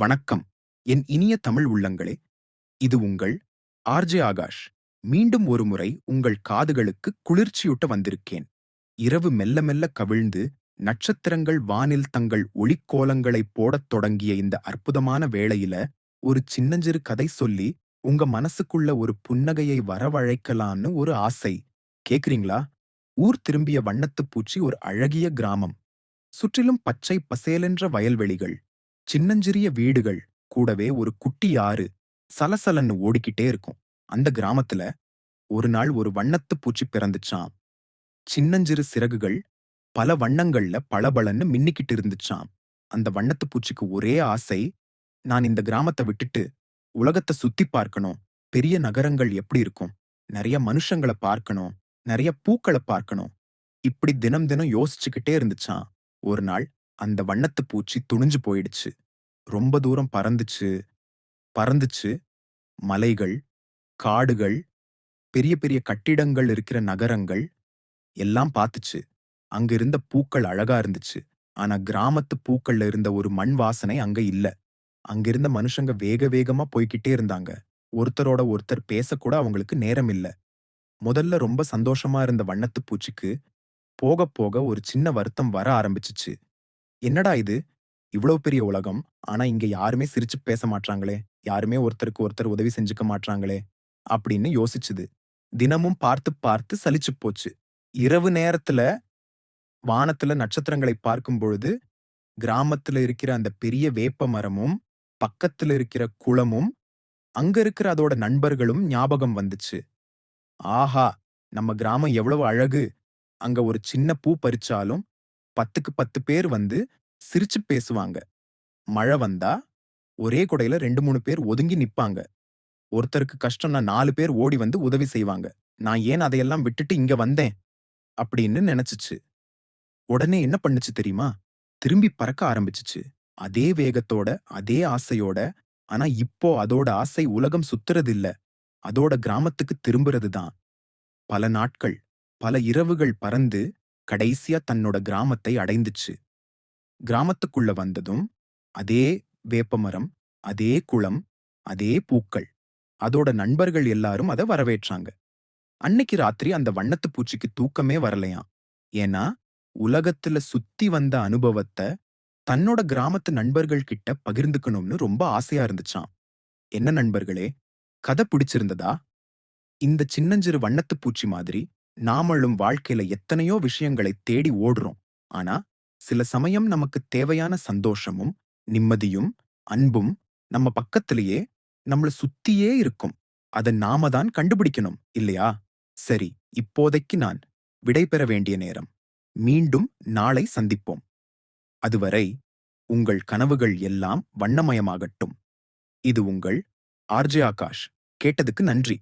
வணக்கம். என் இனிய தமிழ் உள்ளங்களே இது உங்கள் ஆர்ஜே ஆகாஷ். மீண்டும் ஒரு முறை உங்கள் காதுகளுக்கு குளிர்ச்சியூட்ட வந்திருக்கேன். இரவு மெல்ல மெல்ல கவிழ்ந்து நட்சத்திரங்கள் வானில் தங்கள் ஒளிக்கோலங்களை போடத் தொடங்கிய இந்த அற்புதமான வேளையில ஒரு சின்னஞ்சிறு கதை சொல்லி உங்க மனசுக்குள்ள ஒரு புன்னகையை வரவழைக்கலான்னு ஒரு ஆசை. கேக்குறீங்களா? ஊர் திரும்பிய வண்ணத்துப் பூச்சி ஒரு அழகிய கிராமம். சுற்றிலும் பச்சை பசேலென்ற வயல்வெளிகள். சின்னஞ்சிறிய வீடுகள் கூடவே ஒரு குட்டி ஆறு சலசலன்னு ஓடிக்கிட்டே இருக்கும். அந்த கிராமத்துல ஒரு நாள் ஒரு வண்ணத்துப் பூச்சி பிறந்துச்சாம். சின்னஞ்சிறு சிறகுகள் பல வண்ணங்கள்ல பளபளன்னு மின்னிக்கிட்டு இருந்துச்சாம். அந்த வண்ணத்துப் பூச்சிக்கு ஒரே ஆசை நான் இந்த கிராமத்தை விட்டுட்டு உலகத்தை சுத்தி பார்க்கணும். பெரிய நகரங்கள் எப்படி இருக்கும்? நிறைய மனுஷங்கள பார்க்கணும். நிறைய பூக்களை பார்க்கணும். இப்படி தினம் தினம் யோசிச்சுக்கிட்டே இருந்துச்சாம். ஒரு நாள் அந்த வண்ணத்துப் பூச்சி துணிஞ்சு போயிடுச்சு. ரொம்ப தூரம் பறந்துச்சு. பறந்துச்சு. மலைகள் காடுகள் பெரிய பெரிய கட்டிடங்கள் இருக்கிற நகரங்கள் எல்லாம் பார்த்துச்சு. அங்க இருந்த பூக்கள் அழகா இருந்துச்சு. ஆனா கிராமத்து பூக்கள்ல இருந்த ஒரு மண் வாசனை அங்க இல்ல. அங்கிருந்த மனுஷங்க வேக வேகமா போய்கிட்டே இருந்தாங்க. ஒருத்தரோட ஒருத்தர் பேசக்கூட அவங்களுக்கு நேரம் இல்ல. முதல்ல ரொம்ப சந்தோஷமா இருந்த வண்ணத்து பூச்சிக்கு போக போக ஒரு சின்ன வருத்தம் வர ஆரம்பிச்சுச்சு. என்னடா இது? இவ்வளவு பெரிய உலகம். ஆனா இங்க யாருமே சிரிச்சு பேச மாட்றாங்களே? யாருமே ஒருத்தருக்கு ஒருத்தர் உதவி செஞ்சுக்க மாட்றாங்களே? அப்படின்னு யோசிச்சுது. தினமும் பார்த்து பார்த்து சலிச்சு போச்சு. இரவு நேரத்துல வானத்துல நட்சத்திரங்களை பார்க்கும் பொழுது கிராமத்துல இருக்கிற அந்த பெரிய வேப்ப மரமும் பக்கத்துல இருக்கிற குளமும் அங்க இருக்கிற அதோட நண்பர்களும் ஞாபகம் வந்துச்சு. ஆஹா! நம்ம கிராமம் எவ்வளவு அழகு. அங்க ஒரு சின்ன பூ பறிச்சாலும் பத்துக்கு பத்து பேர் வந்து சிரிச்சு பேசுவாங்க. மழை வந்தா ஒரே குடையில ரெண்டு மூணு பேர் ஒதுங்கி நிப்பாங்க. ஒருத்தருக்கு கஷ்டம்னா நாலு பேர் ஓடி வந்து உதவி செய்வாங்க. நான் ஏன் அதையெல்லாம் விட்டுட்டு இங்க வந்தேன்? அப்படின்னு நினைச்சுச்சு. உடனே என்ன பண்ணுச்சு தெரியுமா? திரும்பி பறக்க ஆரம்பிச்சுச்சு. அதே வேகத்தோட அதே ஆசையோட ஆனா இப்போ அதோட ஆசை உலகம் சுத்துறது இல்ல அதோட கிராமத்துக்கு திரும்புறது தான் பல நாட்கள் பல இரவுகள் பறந்து கடைசியா தன்னோட கிராமத்தை அடைந்துச்சு. கிராமத்துக்குள்ள வந்ததும் அதே வேப்பமரம் அதே குளம் அதே பூக்கள் அதோட நண்பர்கள் எல்லாரும் அதை வரவேற்றாங்க. அன்னைக்கு ராத்திரி அந்த வண்ணத்து பூச்சிக்கு தூக்கமே வரலையாம். ஏன்னா உலகத்துல சுத்தி வந்த அனுபவத்தை தன்னோட கிராமத்து நண்பர்கள் கிட்ட பகிர்ந்துக்கணும்னு ரொம்ப ஆசையா இருந்துச்சாம். என்ன நண்பர்களே கதை பிடிச்சிருந்ததா? இந்த சின்னஞ்சிறு வண்ணத்து பூச்சி மாதிரி நாமளும் வாழ்க்கையில எத்தனையோ விஷயங்களை தேடி ஓடுறோம். ஆனா சில சமயம் நமக்கு தேவையான சந்தோஷமும் நிம்மதியும் அன்பும் நம்ம பக்கத்திலேயே நம்மள சுத்தியே இருக்கும். அதை நாம தான் கண்டுபிடிக்கணும் இல்லையா? சரி இப்போதைக்கு நான் விடைபெற வேண்டிய நேரம். மீண்டும் நாளை சந்திப்போம். அதுவரை உங்கள் கனவுகள் எல்லாம் வண்ணமயமாகட்டும். இது உங்கள் ஆர்ஜே ஆகாஷ். கேட்டதுக்கு நன்றி.